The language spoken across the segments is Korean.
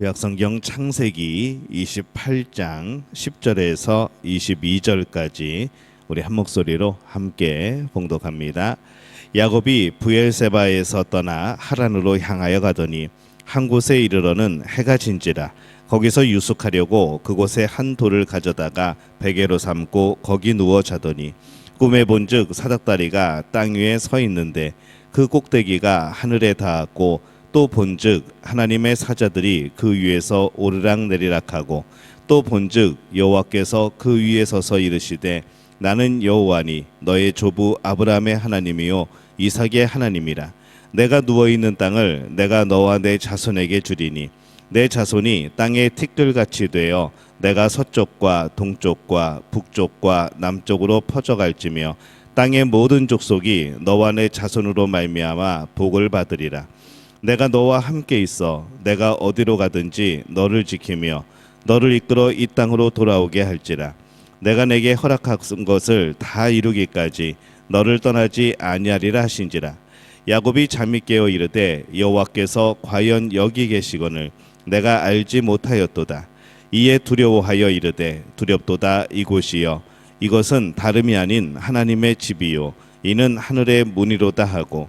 구약성경 창세기 28장 10절에서 22절까지 우리 한 목소리로 함께 봉독합니다. 야곱이 부엘세바에서 떠나 하란으로 향하여 가더니 한 곳에 이르러는 해가 진지라 거기서 유숙하려고 그곳에 한 돌을 가져다가 베개로 삼고 거기 누워 자더니 꿈에 본즉 사닥다리가 땅 위에 서 있는데 그 꼭대기가 하늘에 닿았고 또 본즉 하나님의 사자들이 그 위에서 오르락 내리락하고 또 본즉 여호와께서 그 위에 서서 이르시되 나는 여호와니 너의 조부 아브라함의 하나님이요 이삭의 하나님이라. 내가 누워 있는 땅을 내가 너와 내 자손에게 주리니 내 자손이 땅의 티끌같이 되어 내가 서쪽과 동쪽과 북쪽과 남쪽으로 퍼져갈지며 땅의 모든 족속이 너와 내 자손으로 말미암아 복을 받으리라 내가 너와 함께 있어 내가 어디로 가든지 너를 지키며 너를 이끌어 이 땅으로 돌아오게 할지라. 내가 내게 허락한 것을 다 이루기까지 너를 떠나지 아니하리라 하신지라. 야곱이 잠이 깨어 이르되 여호와께서 과연 여기 계시거늘 내가 알지 못하였도다. 이에 두려워하여 이르되 두렵도다 이곳이여. 이것은 다름이 아닌 하나님의 집이요. 이는 하늘의 문이로다 하고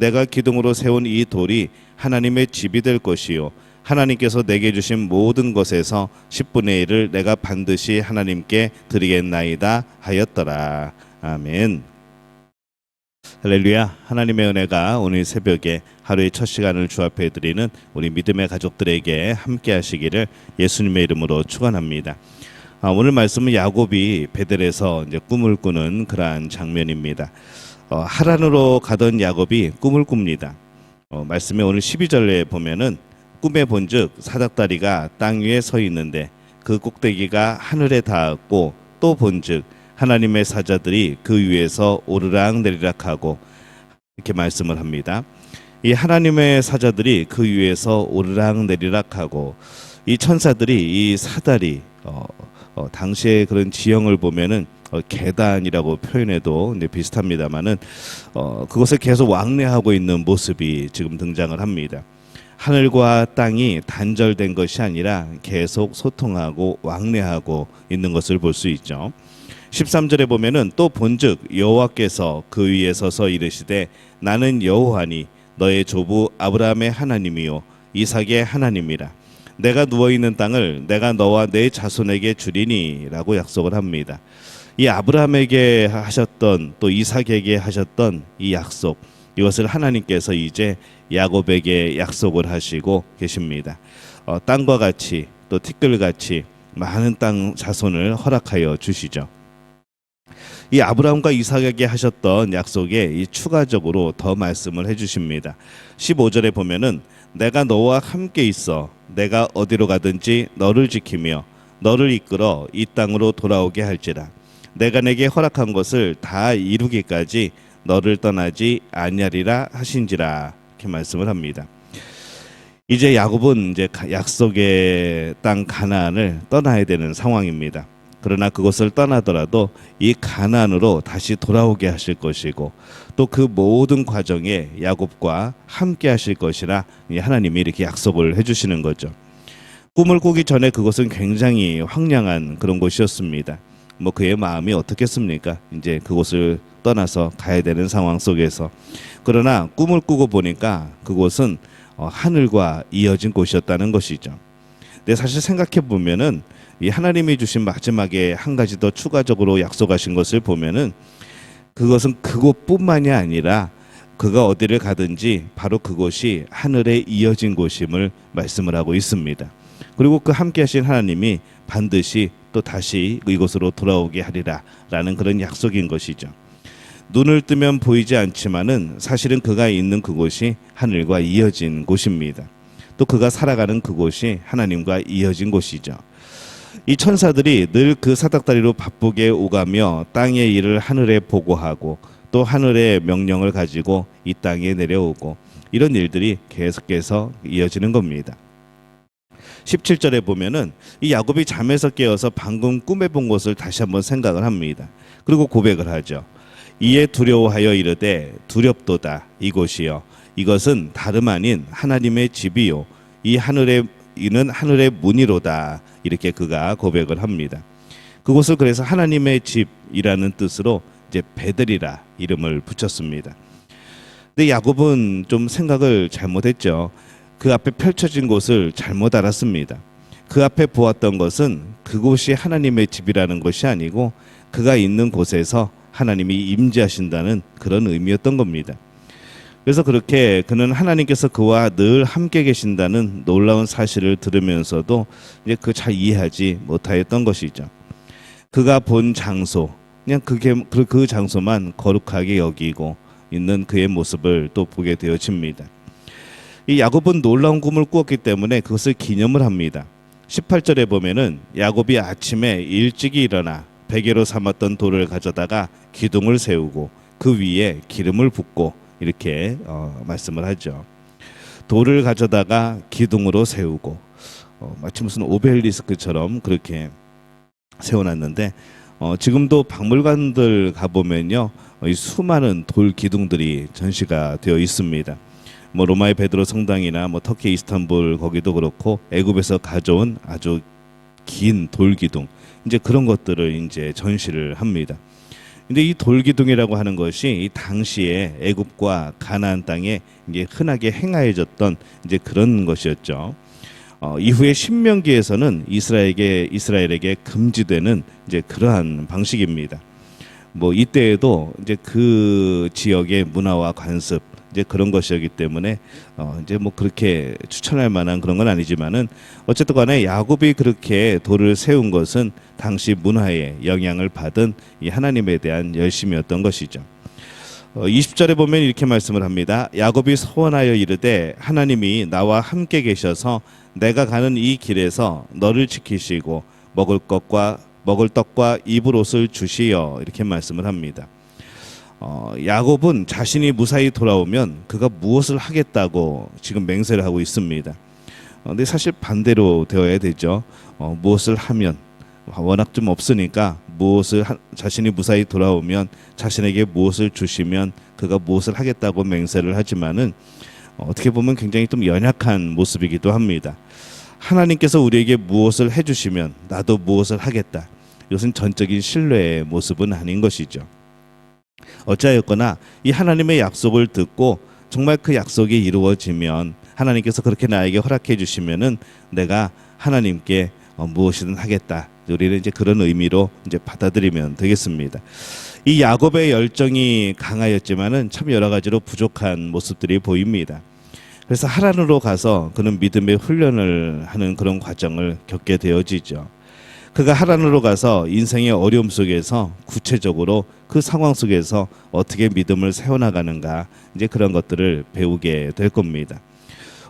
내가 기둥으로 세운 이 돌이 하나님의 집이 될 것이요 하나님께서 내게 주신 모든 것에서 10분의 1을 내가 반드시 하나님께 드리겠나이다 하였더라. 아멘. 할렐루야. 하나님의 은혜가 오늘 새벽에 하루의 첫 시간을 주합해 드리는 우리 믿음의 가족들에게 함께 하시기를 예수님의 이름으로 축원합니다. 아, 오늘 말씀은 야곱이 베델에서 이제 꿈을 꾸는 그러한 장면입니다. 어, 하란으로 가던 야곱이 꿈을 꿉니다. 어, 말씀에 오늘 12절에 보면은 꿈에 본즉 사닥다리가 땅 위에 서 있는데 그 꼭대기가 하늘에 닿았고 또 본즉 하나님의 사자들이 그 위에서 오르락 내리락 하고 이렇게 말씀을 합니다. 이 하나님의 사자들이 그 위에서 오르락 내리락 하고 이 천사들이 이 사다리 어, 어, 당시의 그런 지형을 보면은 어, 계단이라고 표현해도 이제 비슷합니다만은 어, 그것을 계속 왕래하고 있는 모습이 지금 등장을 합니다. 하늘과 땅이 단절된 것이 아니라 계속 소통하고 왕래하고 있는 것을 볼 수 있죠. 13절에 보면은 또 본즉 여호와께서 그 위에 서서 이르시되 나는 여호와니 너의 조부 아브라함의 하나님이요 이삭의 하나님이라 내가 누워 있는 땅을 내가 너와 내 자손에게 주리니라고 약속을 합니다. 이 아브라함에게 하셨던 또 이삭에게 하셨던 이 약속 이것을 하나님께서 이제 야곱에게 약속을 하시고 계십니다. 어, 땅과 같이 또 티끌같이 많은 땅 자손을 허락하여 주시죠. 이 아브라함과 이삭에게 하셨던 약속에 이 추가적으로 더 말씀을 해 주십니다. 15절에 보면은 내가 너와 함께 있어 내가 어디로 가든지 너를 지키며 너를 이끌어 이 땅으로 돌아오게 할지라 내가 내게 허락한 것을 다 이루기까지 너를 떠나지 아니하리라 하신지라 이렇게 말씀을 합니다. 이제 야곱은 이제 약속의 땅 가나안을 떠나야 되는 상황입니다. 그러나 그것을 떠나더라도 이 가나안으로 다시 돌아오게 하실 것이고 또 그 모든 과정에 야곱과 함께 하실 것이라 하나님이 이렇게 약속을 해주시는 거죠. 꿈을 꾸기 전에 그것은 굉장히 황량한 그런 곳이었습니다. 뭐 그의 마음이 어떻겠습니까? 이제 그곳을 떠나서 가야 되는 상황 속에서 그러나 꿈을 꾸고 보니까 그곳은 어, 하늘과 이어진 곳이었다는 것이죠. 근데 사실 생각해 보면은 이 하나님이 주신 마지막에 한 가지 더 추가적으로 약속하신 것을 보면은 그것은 그곳뿐만이 아니라 그가 어디를 가든지 바로 그곳이 하늘에 이어진 곳임을 말씀을 하고 있습니다. 그리고 그 함께 하신 하나님이 반드시 또 다시 이곳으로 돌아오게 하리라라는 그런 약속인 것이죠. 눈을 뜨면 보이지 않지만은 사실은 그가 있는 그곳이 하늘과 이어진 곳입니다. 또 그가 살아가는 그곳이 하나님과 이어진 곳이죠. 이 천사들이 늘 그 사닥다리로 바쁘게 오가며 땅의 일을 하늘에 보고하고 또 하늘의 명령을 가지고 이 땅에 내려오고 이런 일들이 계속해서 이어지는 겁니다. 17절에 보면은 이 야곱이 잠에서 깨어서 방금 꿈에 본 것을 다시 한번 생각을 합니다. 그리고 고백을 하죠. 이에 두려워하여 이르되 두렵도다 이곳이요 이것은 다름 아닌 하나님의 집이요 이 하늘의 이는 하늘의 문이로다 이렇게 그가 고백을 합니다. 그곳을 그래서 하나님의 집이라는 뜻으로 이제 베들이라 이름을 붙였습니다. 근데 야곱은 좀 생각을 잘못했죠. 그 앞에 펼쳐진 곳을 잘못 알았습니다. 그 앞에 보았던 것은 그곳이 하나님의 집이라는 것이 아니고 그가 있는 곳에서 하나님이 임재하신다는 그런 의미였던 겁니다. 그래서 그렇게 그는 하나님께서 그와 늘 함께 계신다는 놀라운 사실을 들으면서도 이제 그 잘 이해하지 못하였던 것이죠. 그가 본 장소, 그냥 그게 그, 그 장소만 거룩하게 여기고 있는 그의 모습을 또 보게 되어집니다. 이 야곱은 놀라운 꿈을 꾸었기 때문에 그것을 기념을 합니다. 18절에 보면은 야곱이 아침에 일찍이 일어나 베개로 삼았던 돌을 가져다가 기둥을 세우고 그 위에 기름을 붓고 이렇게 어, 말씀을 하죠. 돌을 가져다가 기둥으로 세우고 어, 마치 무슨 오벨리스크처럼 그렇게 세워놨는데 어, 지금도 박물관들 가보면요 어, 이 수많은 돌 기둥들이 전시가 되어 있습니다. 뭐 로마의 베드로 성당이나 뭐 터키 이스탄불 거기도 그렇고 애굽에서 가져온 아주 긴 돌 기둥 이제 그런 것들을 이제 전시를 합니다. 근데 이 돌기둥이라고 하는 것이 이 당시에 애굽과 가나안 땅에 이제 흔하게 행하여졌던 이제 그런 것이었죠. 어, 이후에 신명기에서는 이스라엘에게 이스라엘에게 금지되는 이제 그러한 방식입니다. 뭐 이때에도 이제 그 지역의 문화와 관습 이제 그런 것이었기 때문에 어 이제 뭐 그렇게 추천할 만한 그런 건 아니지만은 어쨌든 간에 야곱이 그렇게 돌을 세운 것은 당시 문화에 영향을 받은 이 하나님에 대한 열심이었던 것이죠. 어 20절에 보면 이렇게 말씀을 합니다. 야곱이 소원하여 이르되 하나님이 나와 함께 계셔서 내가 가는 이 길에서 너를 지키시고 먹을 것과 먹을 떡과 입을 옷을 주시어 이렇게 말씀을 합니다. 어, 야곱은 자신이 무사히 돌아오면 그가 무엇을 하겠다고 지금 맹세를 하고 있습니다. 어, 근데 사실 반대로 되어야 되죠. 어, 무엇을 하면 워낙 좀 없으니까 무엇을 하, 자신이 무사히 돌아오면 자신에게 무엇을 주시면 그가 무엇을 하겠다고 맹세를 하지만은 어, 어떻게 보면 굉장히 좀 연약한 모습이기도 합니다. 하나님께서 우리에게 무엇을 해주시면 나도 무엇을 하겠다. 이것은 전적인 신뢰의 모습은 아닌 것이죠. 어찌하였거나 이 하나님의 약속을 듣고 정말 그 약속이 이루어지면 하나님께서 그렇게 나에게 허락해 주시면은 내가 하나님께 어, 무엇이든 하겠다. 우리는 이제 그런 의미로 이제 받아들이면 되겠습니다. 이 야곱의 열정이 강하였지만은 참 여러 가지로 부족한 모습들이 보입니다. 그래서 하란으로 가서 그는 믿음의 훈련을 하는 그런 과정을 겪게 되어지죠. 그가 하란으로 가서 인생의 어려움 속에서 구체적으로 그 상황 속에서 어떻게 믿음을 세워나가는가 이제 그런 것들을 배우게 될 겁니다.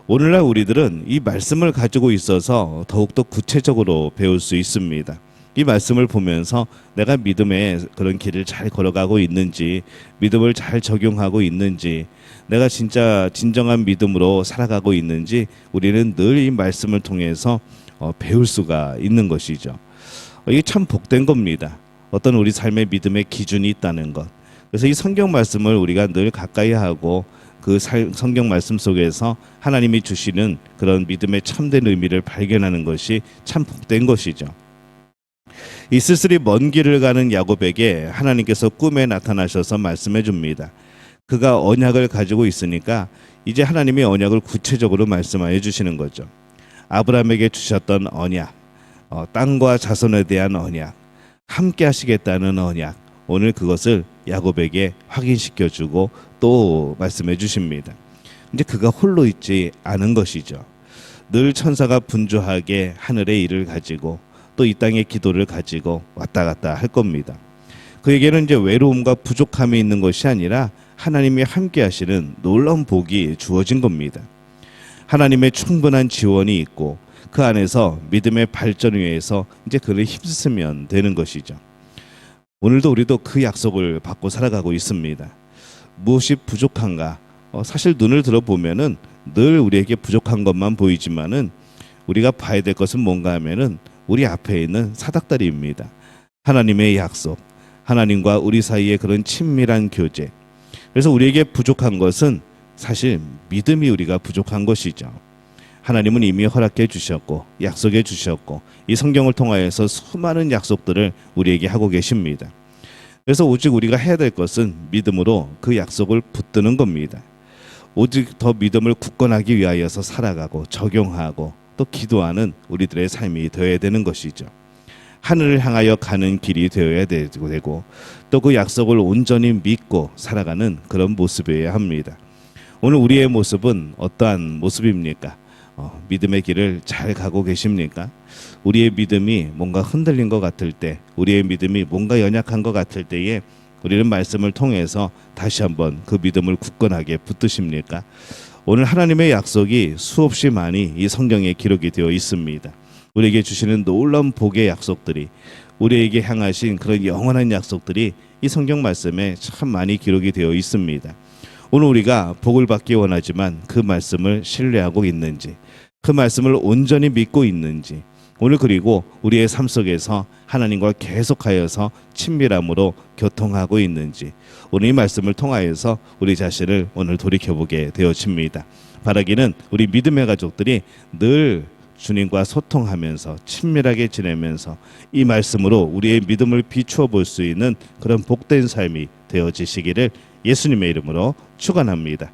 오늘날 우리들은 이 말씀을 가지고 있어서 더욱더 구체적으로 배울 수 있습니다. 이 말씀을 보면서 내가 믿음의 그런 길을 잘 걸어가고 있는지, 믿음을 잘 적용하고 있는지, 내가 진짜 진정한 믿음으로 살아가고 있는지 우리는 늘 이 말씀을 통해서 어, 배울 수가 있는 것이죠. 어, 이게 참 복된 겁니다. 어떤 우리 삶의 믿음의 기준이 있다는 것. 그래서 이 성경 말씀을 우리가 늘 가까이 하고 그 살, 성경 말씀 속에서 하나님이 주시는 그런 믿음의 참된 의미를 발견하는 것이 참 복된 것이죠. 이 쓸쓸히 먼 길을 가는 야곱에게 하나님께서 꿈에 나타나셔서 말씀해 줍니다. 그가 언약을 가지고 있으니까 이제 하나님이 언약을 구체적으로 말씀하여 주시는 거죠. 아브라함에게 주셨던 언약, 어, 땅과 자손에 대한 언약, 함께 하시겠다는 언약. 오늘 그것을 야곱에게 확인시켜 주고 또 말씀해 주십니다. 이제 그가 홀로 있지 않은 것이죠. 늘 천사가 분주하게 하늘의 일을 가지고 또 이 땅의 기도를 가지고 왔다 갔다 할 겁니다. 그에게는 이제 외로움과 부족함이 있는 것이 아니라 하나님이 함께 하시는 놀라운 복이 주어진 겁니다. 하나님의 충분한 지원이 있고 그 안에서 믿음의 발전 위해서 이제 그를 힘쓰면 되는 것이죠. 오늘도 우리도 그 약속을 받고 살아가고 있습니다. 무엇이 부족한가? 어, 사실 눈을 들어보면은 늘 우리에게 부족한 것만 보이지만은 우리가 봐야 될 것은 뭔가 하면은 우리 앞에 있는 사닥다리입니다. 하나님의 약속, 하나님과 우리 사이의 그런 친밀한 교제. 그래서 우리에게 부족한 것은 사실 믿음이 우리가 부족한 것이죠. 하나님은 이미 허락해 주셨고 약속해 주셨고 이 성경을 통하여서 수많은 약속들을 우리에게 하고 계십니다. 그래서 오직 우리가 해야 될 것은 믿음으로 그 약속을 붙드는 겁니다. 오직 더 믿음을 굳건하기 위하여서 살아가고 적용하고 또 기도하는 우리들의 삶이 되어야 되는 것이죠. 하늘을 향하여 가는 길이 되어야 되고 또 그 약속을 온전히 믿고 살아가는 그런 모습이어야 합니다. 오늘 우리의 모습은 어떠한 모습입니까? 어, 믿음의 길을 잘 가고 계십니까? 우리의 믿음이 뭔가 흔들린 것 같을 때, 우리의 믿음이 뭔가 연약한 것 같을 때에 우리는 말씀을 통해서 다시 한번 그 믿음을 굳건하게 붙드십니까? 오늘 하나님의 약속이 수없이 많이 이 성경에 기록이 되어 있습니다. 우리에게 주시는 놀라운 복의 약속들이 우리에게 향하신 그런 영원한 약속들이 이 성경 말씀에 참 많이 기록이 되어 있습니다. 오늘 우리가 복을 받기 원하지만 그 말씀을 신뢰하고 있는지, 그 말씀을 온전히 믿고 있는지, 오늘 그리고 우리의 삶 속에서 하나님과 계속하여서 친밀함으로 교통하고 있는지, 오늘 이 말씀을 통하여서 우리 자신을 오늘 돌이켜보게 되어집니다. 바라기는 우리 믿음의 가족들이 늘 주님과 소통하면서 친밀하게 지내면서 이 말씀으로 우리의 믿음을 비추어 볼 수 있는 그런 복된 삶이 되어지시기를 예수님의 이름으로 축원합니다.